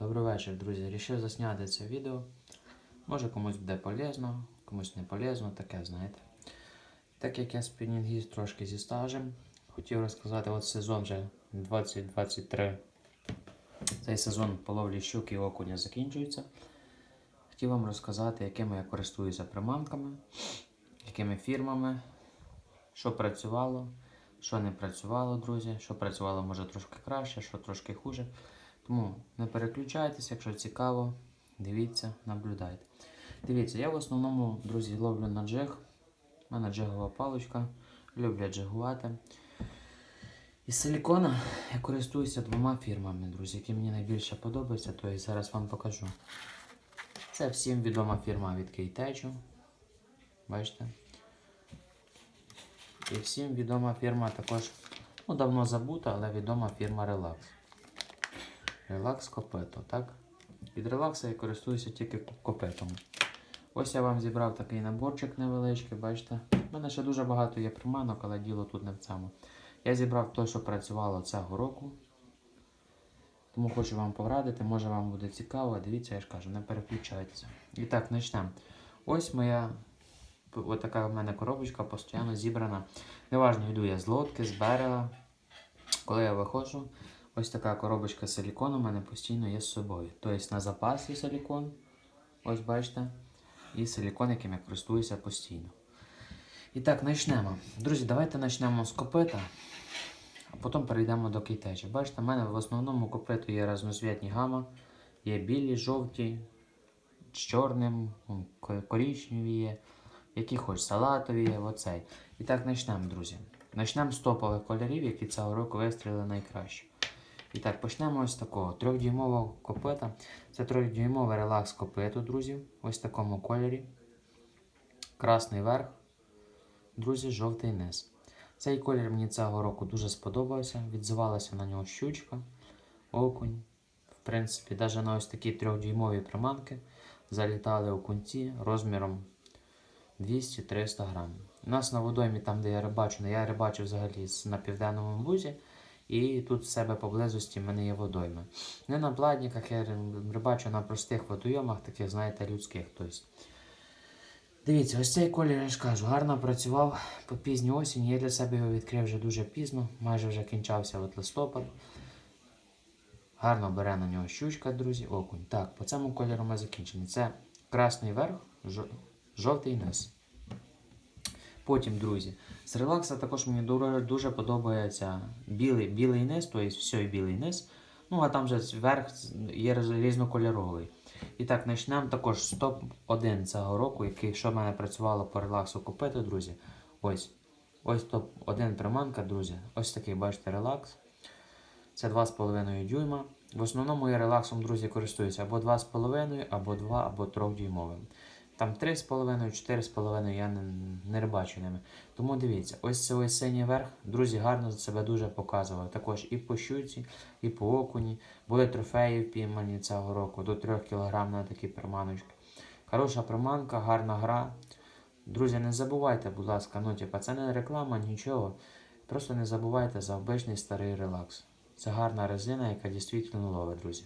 Добрий вечір, друзі. Рішив засняти це відео. Може комусь буде полезно, комусь не полезно, таке, знаєте. Так як я спінінгіст трошки зі стажем, хотів розказати, от сезон вже 2023. Цей сезон по ловлі щуки і окуня закінчується. Хотів вам розказати, якими я користуюся приманками, якими фірмами, що працювало, що не працювало, друзі, що працювало може трошки краще, що трошки хуже. Тому не переключайтеся, якщо цікаво, дивіться, наблюдайте. Дивіться, я в основному, друзі, ловлю на джиг. У мене джигова паличка. Люблю джигувати. Із силікона я користуюся двома фірмами, друзі, які мені найбільше подобаються, то я зараз вам покажу. Це всім відома фірма від Кейтечу. Бачите? І всім відома фірма також, ну давно забута, але відома фірма Relax. Релакс копето, так? Від релакса я користуюся тільки копетом. Ось я вам зібрав такий наборчик невеличкий, бачите? У мене ще дуже багато є приманок, але діло тут не в цьому. Я зібрав те, що працювало цього року. Тому хочу вам порадити, може вам буде цікаво. Дивіться, я ж кажу, не переключайтеся. І так, почнемо. Ось моя ось така в мене коробочка постійно зібрана. Неважно, йду я з лодки, з берега. Коли я виходжу, ось така коробочка силікону у мене постійно є з собою. Тобто на запасі силікон, ось бачите, і силікон, яким я користуюся постійно. І так, почнемо. Друзі, давайте почнемо з копита, а потім перейдемо до кейтеча. Бачите, в мене в основному копиту є разноцвітні гама, є білі, жовті, з чорним, м, є, які хоч салатові є, оцей. І так почнемо, друзі. Почнемо з топових кольорів, які цього року вистріли найкраще. І так, почнемо ось такого. Трьохдюймового копита. Це трьохдюймовий релакс копиту, друзі. Ось в такому кольорі. Красний верх. Друзі, жовтий низ. Цей колір мені цього року дуже сподобався. Відзивалася на нього щучка, окунь. В принципі, навіть на ось такі трьохдюймові приманки залітали окунці розміром 200-300 грамів. У нас на водоймі, там де я рибачу, ну, я рибачу взагалі на південному бузі, і тут в себе поблизості мене є водойми. Не на пладниках, я ри- рибачу на простих водойомах, таких, знаєте, людських. Тобто. Дивіться, ось цей колір, я ж кажу, гарно працював по пізній осінь. Я для себе його відкрив вже дуже пізно, майже вже кінчався от листопад. Гарно бере на нього щучка, друзі, окунь. Так, по цьому кольору ми закінчені. Це красний верх, жовтий низ. Потім, друзі, з релакса також мені дуже, дуже подобається білий, білий низ, тобто все білий низ. Ну, а там вже верх є різнокольоровий. І так, почнемо також з топ-1 цього року, який що в мене працювало по релаксу купити, друзі. Ось. Ось топ-1 приманка, друзі. Ось такий, бачите, релакс. Це 2,5 дюйма. В основному я релаксом, друзі, користуюся або 2,5, або 2, або 3 дюймовим. Там 3,5, 4,5 я не, не рибачу ними. Тому дивіться, ось цей ось синій верх, друзі, гарно себе дуже показував. Також і по щуці, і по окуні. Були трофеї впіймані цього року до 3 кг на такі приманочки. Хороша приманка, гарна гра. Друзі, не забувайте, будь ласка, ну, типа, це не реклама, нічого. Просто не забувайте за обичний старий релакс. Це гарна резина, яка дійсно ловить, друзі.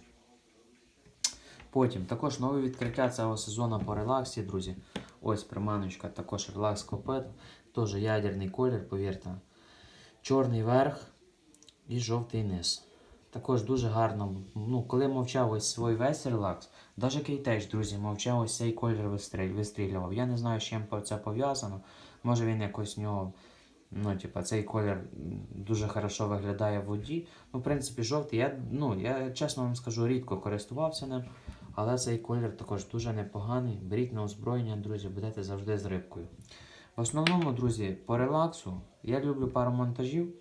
Потім також нове відкриття цього сезону по релаксі, друзі. Ось приманочка, також релакс копет. Теж ядерний колір, повірте. Чорний верх і жовтий низ. Також дуже гарно. Ну, коли мовчав ось свій весь релакс, навіть кейтеч, друзі, мовчав ось цей колір вистрілював. Я не знаю, з чим це пов'язано. Може він якось в нього. Ну, типа, цей колір дуже хорошо виглядає в воді. Ну, в принципі, жовтий. Я, ну, я чесно вам скажу, рідко користувався ним, але цей колір також дуже непоганий. Беріть на озброєння, друзі, будете завжди з рибкою. В основному, друзі, по релаксу я люблю пару монтажів.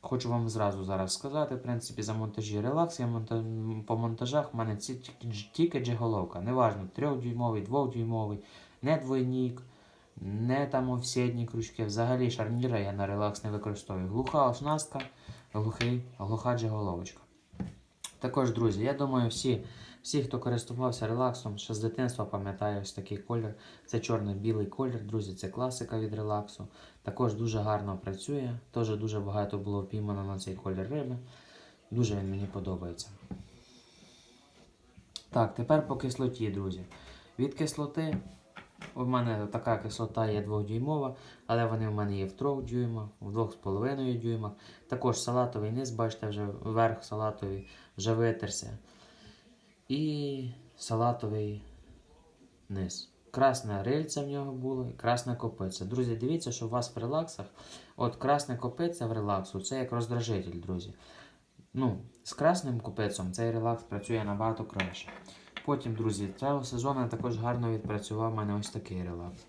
Хочу вам зразу зараз сказати, в принципі, за монтажі релакс. Я монта... по монтажах в мене ці тільки, дж- тільки джиголовка. Неважно, 3-дюймовий, 2-дюймовий, не двойник, не там овсідні крючки. Взагалі шарніра я на релакс не використовую. Глуха оснастка, глухий, глуха джиголовочка. Також, друзі, я думаю, всі, всі, хто користувався релаксом, ще з дитинства пам'ятає ось такий колір. Це чорно-білий колір, друзі, це класика від релаксу. Також дуже гарно працює. Теж дуже багато було впіймано на цей колір риби. Дуже він мені подобається. Так, тепер по кислоті, друзі. Від кислоти у мене така кислота є 2-дюймова, але вони в мене є в 3 дюймах, в 2,5 дюймах. Також салатовий низ, бачите, вже верх салатовий вже витерся. І салатовий низ. Красне рильце в нього було і красне копиця. Друзі, дивіться, що у вас в релаксах, от красне копиця в релаксу це як роздражитель, друзі. Ну, з красним копицем цей релакс працює набагато краще. Потім, друзі, цього сезону також гарно відпрацював у мене ось такий релакс.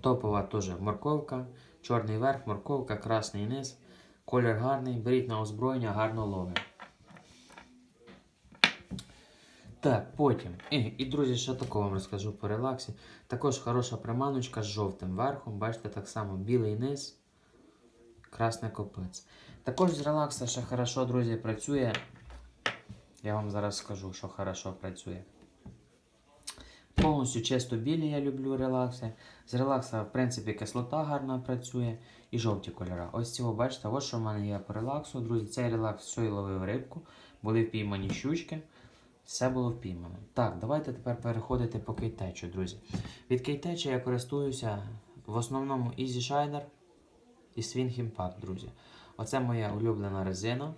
Топова теж морковка, чорний верх, морковка, красний низ. Колір гарний, беріть на озброєння, гарно ловить. Так, потім. І, і друзі, ще такого вам розкажу по релаксі. Також хороша приманочка з жовтим верхом. Бачите, так само білий низ, красне копець. Також з релакса ще хорошо, друзі, працює. Я вам зараз скажу, що хорошо працює. Повністю чисто білі я люблю релакси. З релакса, в принципі, кислота гарно працює і жовті кольори. Ось цього, бачите, ось що в мене є по релаксу. Друзі, цей релакс все ловив рибку, були впіймані щучки. Все було впіймано. Так, давайте тепер переходити по кейтечу, друзі. Від кейтеча я користуюся в основному Easy Shider і Swing Impact, друзі. Оце моя улюблена резина.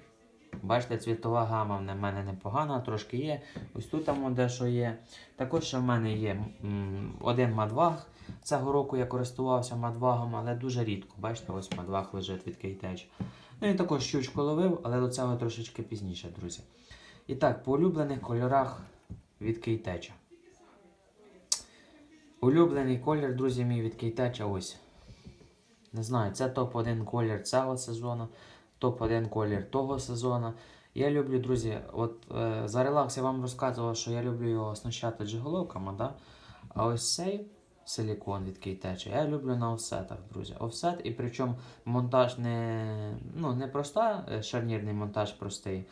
Бачите, цвітова гама в мене непогана, трошки є. Ось тут там дещо є. Також ще в мене є один мадваг. Цього року я користувався мадвагом, але дуже рідко. Бачите, ось мадваг лежить від кейтеч. Ну і також щучку ловив, але до цього трошечки пізніше, друзі. І так, по улюблених кольорах від кейтеча. Улюблений колір, друзі, мій від кейтеча ось. Не знаю, це топ-1 колір цього сезону, топ-1 колір того сезону. Я люблю, друзі, от е, за релакс я вам розказував, що я люблю його оснащати джиголовками, да? а ось цей силікон від кейтеча я люблю на офсетах, друзі. Офсет, і причому монтаж не, ну, не проста, е, шарнірний монтаж простий,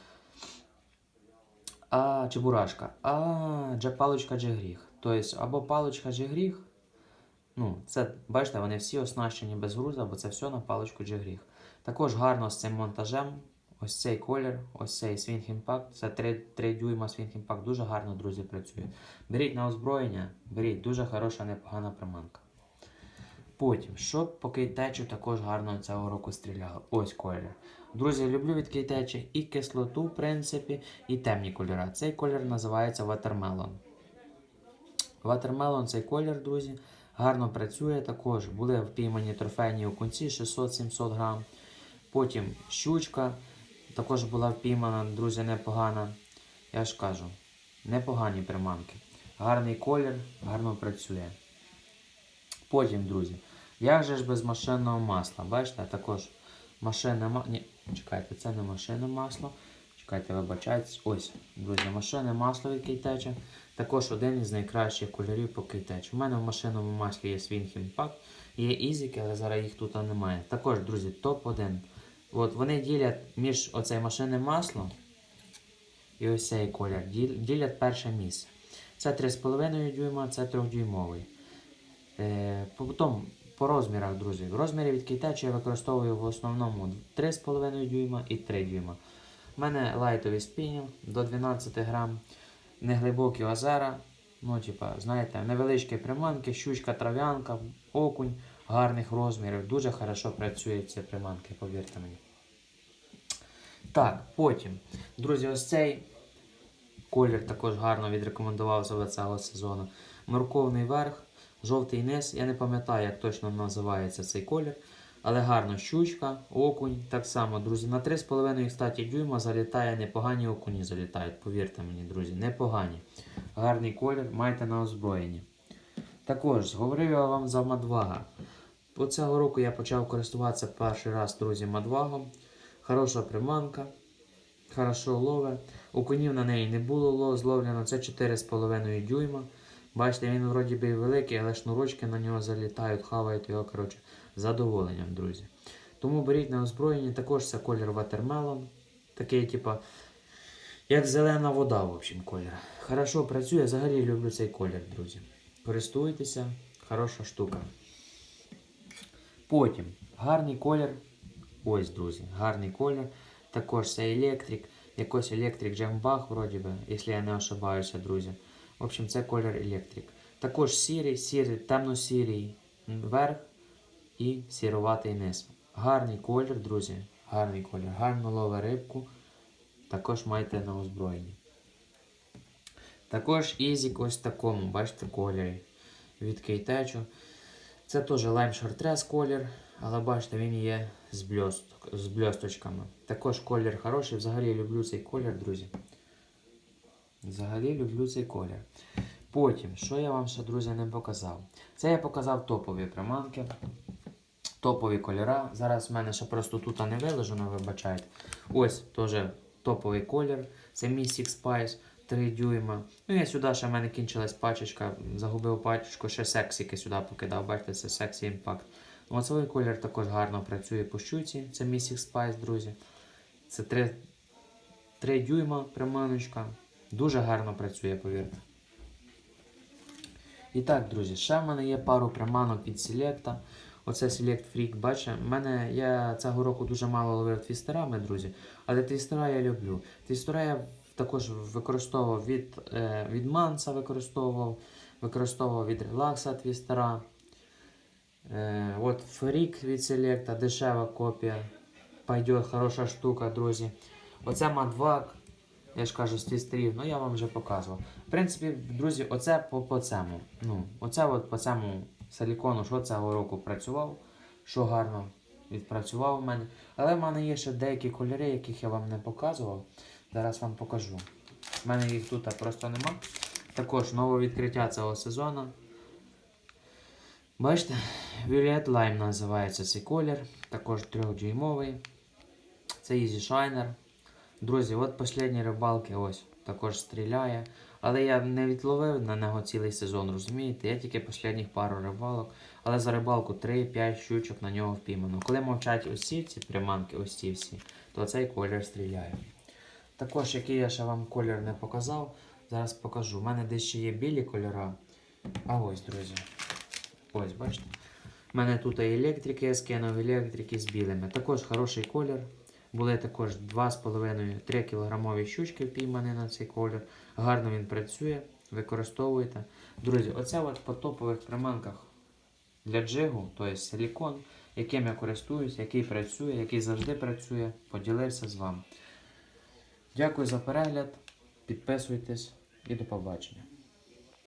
а чебурашка, а паличка джигріх. Тобто або паличка джигріх, ну, це, бачите, вони всі оснащені без груза, бо це все на паличку джигріх. Також гарно з цим монтажем. Ось цей колір, ось цей Swing Impact, це 3, 3 дюйма Swing Impact, дуже гарно, друзі, працює. Беріть на озброєння, беріть, дуже хороша, непогана приманка. Потім, що по кейтечу також гарно цього року стріляло. Ось колір. Друзі, люблю від кейтечі і кислоту, в принципі, і темні кольори. Цей колір називається Watermelon. Watermelon цей колір, друзі, гарно працює також. Були впіймані трофейні окунці 600-700 грам. Потім щучка також була впіймана, друзі, непогана. Я ж кажу, непогані приманки. Гарний колір, гарно працює. Потім, друзі, як же ж без машинного масла? Бачите, також машинне масло. Ні, чекайте, це не машинне масло. Чекайте, вибачайтесь. Ось, друзі, машинне масло від кейтеча. Також один із найкращих кольорів по кейтечу. У мене в машинному маслі є Impact, є ізіки, але зараз їх тут немає. Також, друзі, топ-1. От Вони ділять між оце машинне масло і ось цей колір. Ділять перше місце. Це 3,5 дюйма, це 3-дюймовий. Е, потім по розмірах, друзі. В розмірі від кейтечу я використовую в основному 3,5 дюйма і 3 дюйма. У мене лайтовий спінінг до 12 грам, неглибокі озера. Ну, типа, знаєте, невеличкі приманки, щучка, трав'янка, окунь гарних розмірів. Дуже хорошо працюють ці приманки, повірте мені. Так, потім, друзі, ось цей колір також гарно відрекомендувався до цього сезону. Морковний верх, жовтий низ. Я не пам'ятаю, як точно називається цей колір. Але гарно щучка, окунь. Так само, друзі, на 3,5 кстати, дюйма залітає, непогані окуні залітають. Повірте мені, друзі, непогані. Гарний колір, майте на озброєнні. Також говорив я вам за Мадвага. По цього року я почав користуватися перший раз, друзі, Мадвагом. Хороша приманка, хорошо лове. Окунів на неї не було лов, зловлено. Це 4,5 дюйма. Бачите, він вроді би великий, але шнурочки на нього залітають, хавають його. коротше, з задоволенням, друзі. Тому беріть на озброєння, також це колір Watermelon. Такий, типа, як зелена вода, в общем, колір. Хорошо працює, взагалі люблю цей колір, друзі. Користуйтеся, хороша штука. Потім гарний колір. Ось, друзі, гарний колір. Також це електрик. якось Electric Jamбах, вроді би, якщо я не ошибаюся, друзі. В общем, це колір Electric. Також сірий, сірий, темно-сірий верх і сіруватий низ. Гарний колір, друзі. Гарний колір. Гарно лове рибку. Також майте на озброєнні. Також Ізік ось такому, бачите, кольорі від кейтечу. Це теж Lime Shortress колір, але бачите, він є з, бльосток, з бльосточками. Також колір хороший. Взагалі люблю цей колір, друзі. Взагалі люблю цей колір. Потім, що я вам ще, друзі, не показав? Це я показав топові приманки. Топові кольора. Зараз в мене ще просто тут не виложено, вибачайте. Ось теж топовий колір. Це Mystic Spice 3 дюйма. Ну і сюди ще в мене кінчилась пачечка. Загубив пачечку, ще сексіки сюди покидав. Бачите, це Sexy Impact. Ну, колір також гарно працює по щуці. Це Mystic Spice, друзі. Це 3, 3 дюйма приманочка. Дуже гарно працює, повірте. І так, друзі, ще в мене є пару приманок від Selecta. Оце Select Freak, бачите, мене я цього року дуже мало ловив твістерами, друзі. Але твістера я люблю. Твістера я також використовував від, е, від Манса, використовував, використовував від релакса твістера. Е, от Freak від Selecta, дешева копія. Пойдет хороша штука, друзі. Оце Мадвак. Я ж кажу, з твістерів, ну я вам вже показував. В принципі, друзі, оце по, по цьому. Ну, оце от по цьому силікону, що цього року працював, що гарно відпрацював у мене. Але в мене є ще деякі кольори, яких я вам не показував. Зараз вам покажу. У мене їх тут просто нема. Також нове відкриття цього сезону. Бачите, Violet Lime називається цей колір. Також 3-дюймовий. Це Easy Shiner. Друзі, от останні рибалки ось також стріляє. Але я не відловив на нього цілий сезон, розумієте? Я тільки останніх пару рибалок. Але за рибалку 3-5 щучок на нього впіймано. Коли мовчать ось ці приманки, ось всі, то цей колір стріляє. Також, який я ще вам колір не показав, зараз покажу. У мене десь ще є білі кольора. А ось, друзі. Ось, бачите? У мене тут електрики, я скинув електрики з білими. Також хороший колір. Були також 2,5-3 кілограмові щучки впіймані на цей колір. Гарно він працює, використовуєте. Друзі, оце от по топових приманках для джигу, тобто силікон, яким я користуюсь, який працює, який завжди працює, поділився з вами. Дякую за перегляд, підписуйтесь і до побачення.